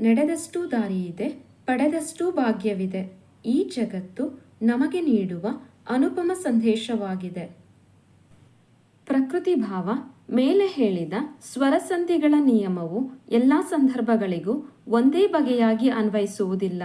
ನಡೆದಷ್ಟು ದಾರಿಯಿದೆ, ಪಡೆದಷ್ಟು ಭಾಗ್ಯವಿದೆ. ಈ ಜಗತ್ತು ನಮಗೆ ನೀಡುವ ಅನುಪಮ ಸಂದೇಶವಾಗಿದೆ. ಪ್ರಕೃತಿ ಭಾವ ಮೇಲೆ ಹೇಳಿದ ಸ್ವರಸಂಧಿಗಳ ನಿಯಮವು ಎಲ್ಲ ಸಂದರ್ಭಗಳಿಗೂ ಒಂದೇ ಬಗೆಯಾಗಿ ಅನ್ವಯಿಸುವುದಿಲ್ಲ.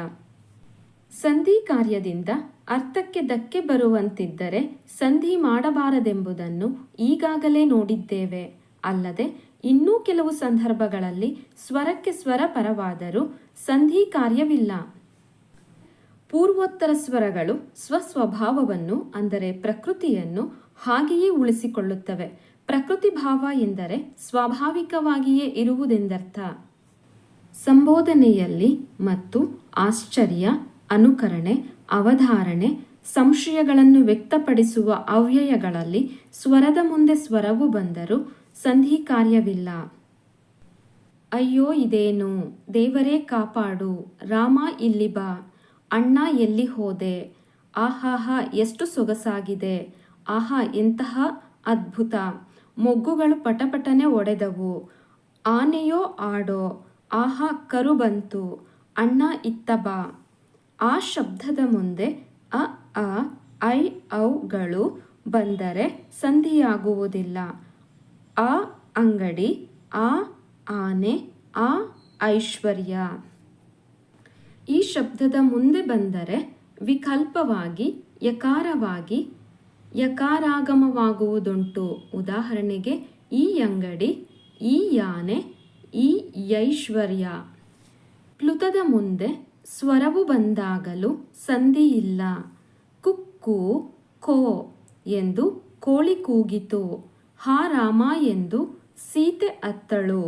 ಸಂಧಿ ಕಾರ್ಯದಿಂದ ಅರ್ಥಕ್ಕೆ ಧಕ್ಕೆ ಬರುವಂತಿದ್ದರೆ ಸಂಧಿ ಮಾಡಬಾರದೆಂಬುದನ್ನು ಈಗಾಗಲೇ ನೋಡಿದ್ದೇವೆ. ಅಲ್ಲದೆ ಇನ್ನೂ ಕೆಲವು ಸಂದರ್ಭಗಳಲ್ಲಿ ಸ್ವರಕ್ಕೆ ಸ್ವರ ಪರವಾದರೂ ಸಂಧಿ ಕಾರ್ಯವಿಲ್ಲ. ಪೂರ್ವೋತ್ತರ ಸ್ವರಗಳು ಸ್ವಸ್ವಭಾವವನ್ನು, ಅಂದರೆ ಪ್ರಕೃತಿಯನ್ನು, ಹಾಗೆಯೇ ಉಳಿಸಿಕೊಳ್ಳುತ್ತವೆ. ಪ್ರಕೃತಿ ಭಾವ ಎಂದರೆ ಸ್ವಾಭಾವಿಕವಾಗಿಯೇ ಇರುವುದೆಂದರ್ಥ. ಸಂಬೋಧನೆಯಲ್ಲಿ ಮತ್ತು ಆಶ್ಚರ್ಯ, ಅನುಕರಣೆ, ಅವಧಾರಣೆ, ಸಂಶಯಗಳನ್ನು ವ್ಯಕ್ತಪಡಿಸುವ ಅವ್ಯಯಗಳಲ್ಲಿ ಸ್ವರದ ಮುಂದೆ ಸ್ವರವು ಬಂದರೂ ಸಂಧಿ ಕಾರ್ಯವಿಲ್ಲ ಅಯ್ಯೋ ಇದೇನು? ದೇವರೇ ಕಾಪಾಡು. ರಾಮ ಇಲ್ಲಿ ಬಾ. ಅಣ್ಣ ಎಲ್ಲಿ ಹೋದೆ? ಆಹಾಹಾ, ಎಷ್ಟು ಸೊಗಸಾಗಿದೆ. ಆಹಾ, ಎಂತಹ ಅದ್ಭುತ. ಮೊಗ್ಗುಗಳು ಪಟಪಟನೆ ಒಡೆದವು. ಆನೆಯೋ ಆಡೋ? ಆಹಾ, ಕರು ಬಂತು. ಅಣ್ಣ, ಇತ್ತ ಬಾ. ಆ ಶಬ್ದದ ಮುಂದೆ ಅ, ಆ, ಐ ಔಗಳು ಬಂದರೆ ಸಂಧಿಯಾಗುವುದಿಲ್ಲ. ಆ ಅಂಗಡಿ, ಆ ಆನೆ, ಆ ಐಶ್ವರ್ಯ. ಈ ಶಬ್ದದ ಮುಂದೆ ಬಂದರೆ ವಿಕಲ್ಪವಾಗಿ, ಯಕಾರವಾಗಿ, ಯಕಾರಾಗಮವಾಗುವುದುಂಟು. ಉದಾಹರಣೆಗೆ, ಈ ಅಂಗಡಿ, ಈ ಯಾನೆ, ಈ ಐಶ್ವರ್ಯ. ಪ್ಲುತದ ಮುಂದೆ ಸ್ವರವು ಬಂದಾಗಲೂ ಸಂಧಿಯಿಲ್ಲ. ಕುಕ್ಕು ಕೋ ಎಂದು ಕೋಳಿ ಕೂಗಿತು. ಹಾ ರಾಮ ಎಂದು ಸೀತೆ ಅತ್ತಳು.